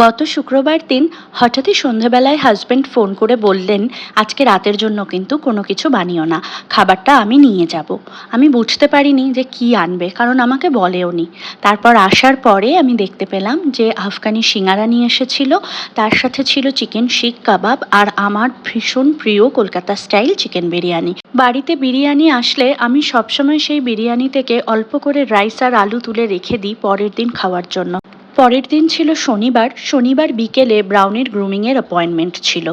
গত শুক্রবার দিন হঠাৎই সন্ধেবেলায় হাজব্যান্ড ফোন করে বললেন, আজকে রাতের জন্য কিন্তু কোনো কিছু বানিও না, খাবারটা আমি নিয়ে যাব। আমি বুঝতে পারিনি যে কি আনবে, কারণ আমাকে বলেওনি তারপর আসার পরে আমি দেখতে পেলাম যে আফগানি সিঙ্গারা নিয়ে এসেছিল, তার সাথে ছিল চিকেন শিক কাবাব আর আমার ভীষণ প্রিয় কলকাতা স্টাইল চিকেন বিরিয়ানি। বাড়িতে বিরিয়ানি আসলে আমি সবসময় সেই বিরিয়ানি থেকে অল্প করে রাইস আর আলু তুলে রেখে দিই পরের দিন খাওয়ার জন্য। পরের দিন ছিল শনিবার। শনিবার বিকেলে ব্রাউনের গ্রুমিংয়ের অ্যাপয়েন্টমেন্ট ছিল।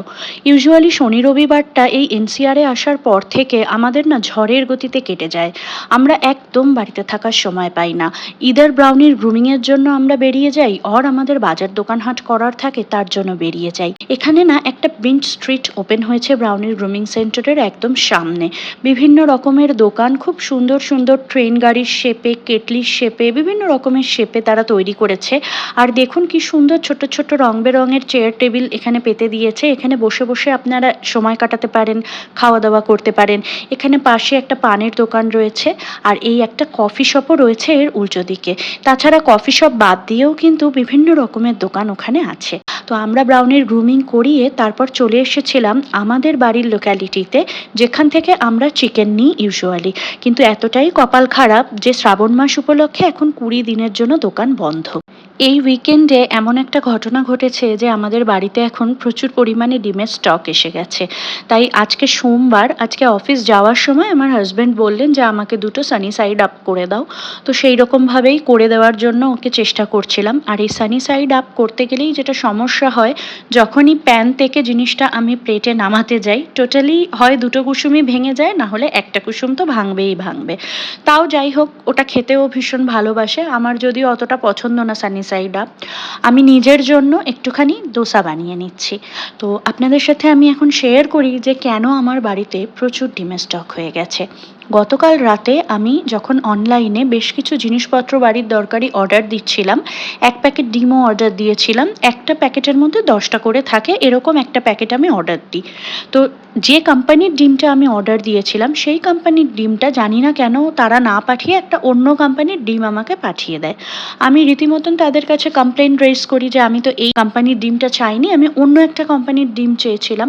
ইউজুয়ালি শনি রবিবারটা এই এনসিআরে আসার পর থেকে আমাদের না ঝড়ের গতিতে কেটে যায়। আমরা একদম বাড়িতে থাকার সময় পাই না। ইদার ব্রাউনির গ্রুমিংয়ের জন্য আমরা বেরিয়ে যাই অর আমাদের বাজার দোকানহাট করার থাকে তার জন্য বেরিয়ে যাই। এখানে না একটা বিঞ্চ স্ট্রিট ওপেন হয়েছে ব্রাউনির গ্রুমিং সেন্টারের একদম সামনে। বিভিন্ন রকমের দোকান, খুব সুন্দর সুন্দর ট্রেন গাড়ির শেপে কেটলির শেপে বিভিন্ন রকমের শেপে তারা তৈরি করেছে। আর দেখুন কি সুন্দর ছোট ছোট রং বেরঙের চেয়ার টেবিল এখানে পেতে দিয়েছে। এখানে বসে বসে আপনারা সময় কাটাতে পারেন খাওয়া দাওয়া করতে পারেন। এখানে পাশে একটা পানের দোকান রয়েছে আর এই একটা কফি শপও রয়েছে এর উল্টো দিকে। তাছাড়া কফি শপ বাদ দিয়েও কিন্তু বিভিন্ন রকমের দোকান ওখানে আছে। তো আমরা ব্রাউনের গ্রুমিং করিয়ে তারপর চলে এসেছিলাম আমাদের বাড়ির লোক্যালিটিতে যেখান থেকে আমরা চিকেন নিই ইউজুয়ালি কিন্তু এতটাই কপাল খারাপ যে শ্রাবণ মাস উপলক্ষে এখন কুড়ি দিনের জন্য দোকান বন্ধ। এই উইকেন্ডে এমন একটা ঘটনা ঘটেছে যে আমাদের বাড়িতে এখন প্রচুর পরিমাণে ডিমের স্টক এসে গেছে। তাই আজকে সোমবার, আজকে অফিস যাওয়ার সময় আমার হাজব্যান্ড বললেন যে আমাকে দুটো সানি সাইড আপ করে দাও। তো সেই রকমভাবেই করে দেওয়ার জন্য ওকে চেষ্টা করছিলাম। আর এই সানি সাইড আপ করতে গেলেই যেটা সমস্যা হয়, যখনই প্যান থেকে জিনিসটা আমি প্লেটে নামাতে যাই টোটালি হয় দুটো কুসুমই ভেঙে যায়, না হলে একটা কুসুম তো ভাঙবেই ভাঙবে। তাও যাই হোক, ওটা খেতেও ভীষণ ভালোবাসে। আমার যদিও অতটা পছন্দ না সানি সাইড। আপ আমি নিজের জন্য একটুখানি দোসা বানিয়ে নিচ্ছি। তো আপনাদের সাথে আমি এখন শেয়ার করি যে কেন আমার বাড়িতে প্রচুর ডিমের স্টক হয়ে গেছে। গতকাল রাতে আমি যখন অনলাইনে বেশ কিছু জিনিসপত্র বাড়ির দরকারি অর্ডার দিচ্ছিলাম, এক প্যাকেট ডিমও অর্ডার দিয়েছিলাম, একটা প্যাকেটের মধ্যে দশটা করে থাকে, এরকম একটা প্যাকেট আমি অর্ডার দিই। তো যে কোম্পানির ডিমটা আমি অর্ডার দিয়েছিলাম, সেই কোম্পানির ডিমটা জানি না কেন তারা না পাঠিয়ে একটা অন্য কোম্পানির ডিম আমাকে পাঠিয়ে দেয়। আমি রীতিমতন তাদের কাছে কমপ্লেন রেজ করি যে আমি তো এই কোম্পানির ডিমটা চাইনি, আমি অন্য একটা কোম্পানির ডিম চেয়েছিলাম।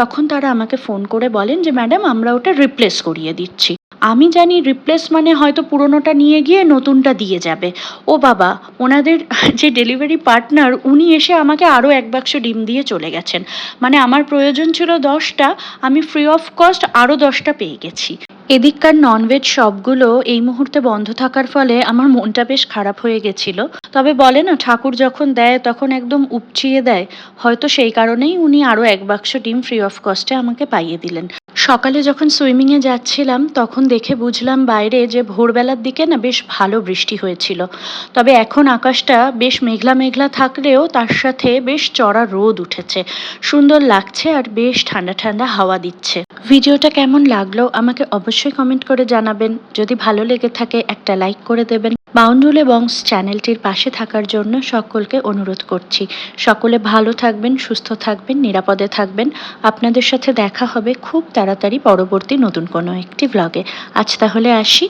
তখন তারা আমাকে ফোন করে বলেন যে ম্যাডাম আমরা ওটা রিপ্লেস করিয়ে দিচ্ছি। আমি জানি রিপ্লেস মানে হয়তো পুরোনোটা নিয়ে গিয়ে নতুনটা দিয়ে যাবে। ও বাবা, ওনাদের যে ডেলিভারি পার্টনার উনি এসে আমাকে আরও এক বাক্স ডিম দিয়ে চলে গেছেন। মানে আমার প্রয়োজন ছিল দশটা, আমি ফ্রি অফ কস্ট আরও দশটা পেয়ে গেছি। এদিককার ননভেজ শপগুলো এই মুহূর্তে বন্ধ থাকার ফলে আমার মনটা বেশ খারাপ হয়ে গেছিল। তবে বলে না, ঠাকুর যখন দেয় তখন একদম উপচিয়ে দেয়। হয়তো সেই কারণেই উনি আরও এক বাক্স ডিম ফ্রি অফ কস্টে আমাকে পাইয়ে দিলেন। সকালে যখন সুইমিংয়ে যাচ্ছিলাম, তখন দেখে বুঝলাম বাইরে যে ভোরবেলার দিকে না বেশ ভালো বৃষ্টি হয়েছিল। তবে এখন আকাশটা বেশ মেঘলা মেঘলা থাকলেও তার সাথে বেশ চড়া রোদ উঠেছে। সুন্দর লাগছে আর বেশ ঠান্ডা ঠান্ডা হাওয়া দিচ্ছে। ভিডিওটা কেমন লাগল আমাকে অবশ্যই কমেন্ট করে জানাবেন। যদি ভালো লেগে থাকে, একটা লাইক করে দেবেন। বাউন্ডুলে বংস চ্যানেলটির পাশে থাকার জন্য সকলকে অনুরোধ করছি। সকলে ভালো থাকবেন, সুস্থ থাকবেন, নিরাপদে থাকবেন। আপনাদের সাথে দেখা হবে খুব তাড়াতাড়ি পরবর্তী নতুন কোনো একটি ব্লগে আজ তাহলে আসি।